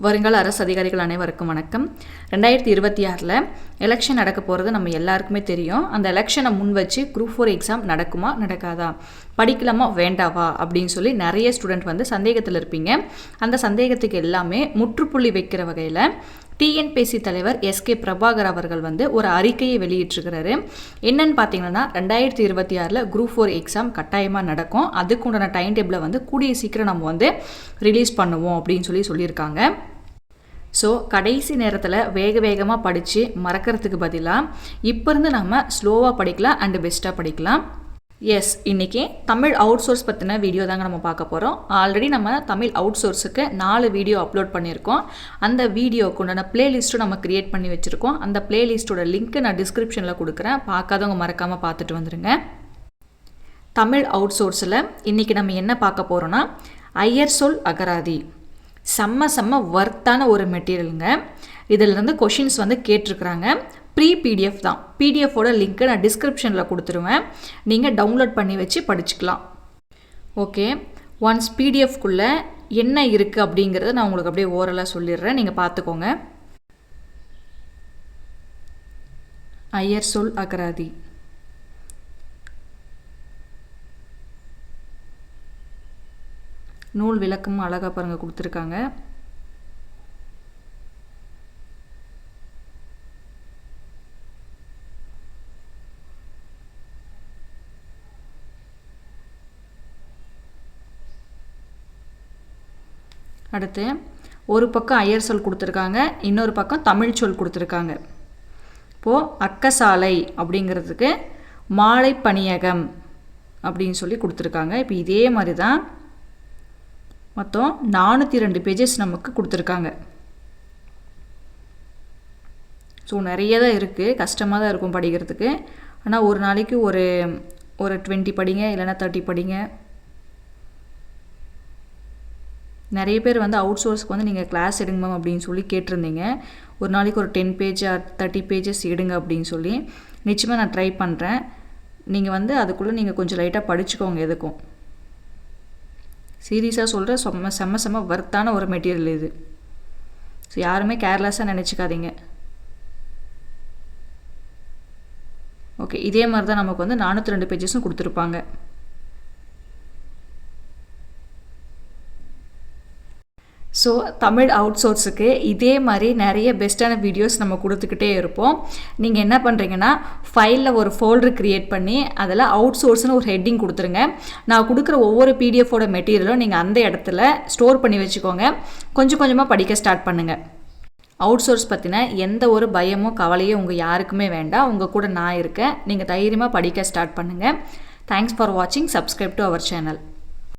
வருங்கால அரசு அதிகாரிகள் அனைவருக்கும் வணக்கம். ரெண்டாயிரத்தி இருபத்தி ஆறில் எலெக்ஷன் நடக்க போகிறது நம்ம எல்லாருக்குமே தெரியும். அந்த எலெக்ஷனை முன் வச்சு குரூப் ஃபோர் எக்ஸாம் நடக்குமா நடக்காதா? படிக்கலாமா வேண்டாவா? அப்படின்னு சொல்லி நிறைய ஸ்டூடெண்ட் வந்து சந்தேகத்தில் இருப்பீங்க. அந்த சந்தேகத்துக்கு எல்லாமே முற்றுப்புள்ளி வைக்கிற வகையில் டிஎன்பிஎஸ்சி தலைவர் எஸ்கே பிரபாகர் அவர்கள் வந்து ஒரு அறிக்கையை வெளியிட்டிருக்கிறாரு. என்னன்னு பார்த்தீங்கன்னா ரெண்டாயிரத்தி இருபத்தி ஆறில் குரூப் ஃபோர் எக்ஸாம் கட்டாயமாக நடக்கும். அதுக்கு உண்டான டைம் டேபிளை வந்து கூடிய சீக்கிரம் நம்ம வந்து ரிலீஸ் பண்ணுவோம் அப்படின்னு சொல்லி சொல்லியிருக்காங்க. ஸோ கடைசி நேரத்தில் வேக வேகமாக படித்து மறக்கிறதுக்கு பதிலாக இப்போ இருந்து நம்ம ஸ்லோவாக படிக்கலாம் அண்டு பெஸ்ட்டாக படிக்கலாம். எஸ் இன்றைக்கி தமிழ் அவுட் சோர்ஸ் பற்றின வீடியோ தாங்க நம்ம பார்க்க போகிறோம் ஆல்ரெடி நம்ம தமிழ் அவுட் சோர்ஸுக்கு நாலு வீடியோ அப்லோட் பண்ணியிருக்கோம். அந்த வீடியோக்கு உண்டான பிளேலிஸ்ட்டும் நம்ம க்ரியேட் பண்ணி வச்சுருக்கோம். அந்த பிளேலிஸ்ட்டோட லிங்க்கு நான் டிஸ்கிரிப்ஷனில் கொடுக்குறேன். பார்க்காதவங்க மறக்காமல் பார்த்துட்டு வந்துடுங்க தமிழ் அவுட் சோர்ஸில் இன்றைக்கி நம்ம என்ன பார்க்க போகிறோன்னா ஐயர் சொல் அகராதி. செம்ம செம்ம ஒர்த்தான ஒரு மெட்டீரியலுங்க இதிலிருந்து கொஷின்ஸ் வந்து கேட்டிருக்கிறாங்க. ப்ரீ பிடிஎஃப் தான். பிடிஎஃபோட லிங்க்கை நான் டிஸ்கிரிப்ஷனில் கொடுத்துருவேன். நீங்கள் டவுன்லோட் பண்ணி வச்சு படிச்சுக்கலாம். ஓகே ஒன்ஸ் பிடிஎஃப்குள்ளே என்ன இருக்குது அப்படிங்கிறத நான் உங்களுக்கு அப்படியே ஓரலாக சொல்லிடுறேன். நீங்கள் பார்த்துக்கோங்க. ஐயர் சொல் அகராதி. நூல் விளக்கமும் அழகாக பாருங்கள் கொடுத்துருக்காங்க. அடுத்து ஒரு பக்கம் ஐயர் சொல் கொடுத்துருக்காங்க இன்னொரு பக்கம் தமிழ் சொல் கொடுத்துருக்காங்க. இப்போது அக்கசாலை அப்படிங்கிறதுக்கு மாலை பணியகம் அப்படின்னு சொல்லி கொடுத்துருக்காங்க. இப்போ இதே மாதிரி தான் மொத்தம் நானூற்றி ரெண்டு பேஜஸ் நமக்கு கொடுத்துருக்காங்க. ஸோ நிறைய தான் இருக்குது கஷ்டமாக தான் இருக்கும் படிக்கிறதுக்கு. ஆனால் ஒரு நாளைக்கு ஒரு ஒரு டுவெண்ட்டி படிங்க இல்லைனா தேர்ட்டி படிங்க. நிறைய பேர் வந்து அவுட் சோர்ஸ்க்கு வந்து நீங்கள் கிளாஸ் எடுங்க மேம் அப்படின்னு சொல்லி கேட்டிருந்தீங்க. ஒரு நாளைக்கு ஒரு ten page or thirty pages எடுங்க அப்படின்னு சொல்லி. நிச்சயமாக நான் ட்ரை பண்ணுறேன் நீங்கள் வந்து அதுக்குள்ளே நீங்கள் கொஞ்சம் லைட்டாக படிச்சுக்கோங்க எதுக்கும். சீரியஸாக சொல்கிற செம்ம செம்ம செம்ம ஒர்த்தான ஒரு மெட்டீரியல் இது. ஸோ யாருமே கேர்லெஸ்ஸாக நினச்சிக்காதீங்க. ஓகே இதே மாதிரி தான் நமக்கு வந்து நானூற்றி ரெண்டு பேஜஸும் கொடுத்துருப்பாங்க. ஸோ தமிழ் அவுட் சோர்ஸுக்கு இதே மாதிரி நிறைய பெஸ்ட்டான வீடியோஸ் நம்ம கொடுத்துக்கிட்டே இருப்போம். நீங்கள் என்ன பண்ணுறீங்கன்னா ஃபைலில் ஒரு ஃபோல்டர் க்ரியேட் பண்ணி அதில் அவுட் சோர்ஸ்னு ஒரு ஹெட்டிங் கொடுத்துருங்க. நான் கொடுக்குற ஒவ்வொரு பிடிஎஃபோட மெட்டீரியலும் நீங்கள் அந்த இடத்துல ஸ்டோர் பண்ணி வச்சுக்கோங்க. கொஞ்சம் கொஞ்சமாக படிக்க ஸ்டார்ட் பண்ணுங்கள் அவுட் சோர்ஸ் பற்றின எந்த ஒரு பயமோ கவலையோ உங்கள் யாருக்குமே வேண்டாம். உங்கள் கூட நான் இருக்கேன். நீங்கள் தைரியமாக படிக்க ஸ்டார்ட் பண்ணுங்கள் தேங்க்ஸ் ஃபார் வாட்சிங் சப்ஸ்கிரைப் டு அவர் சேனல்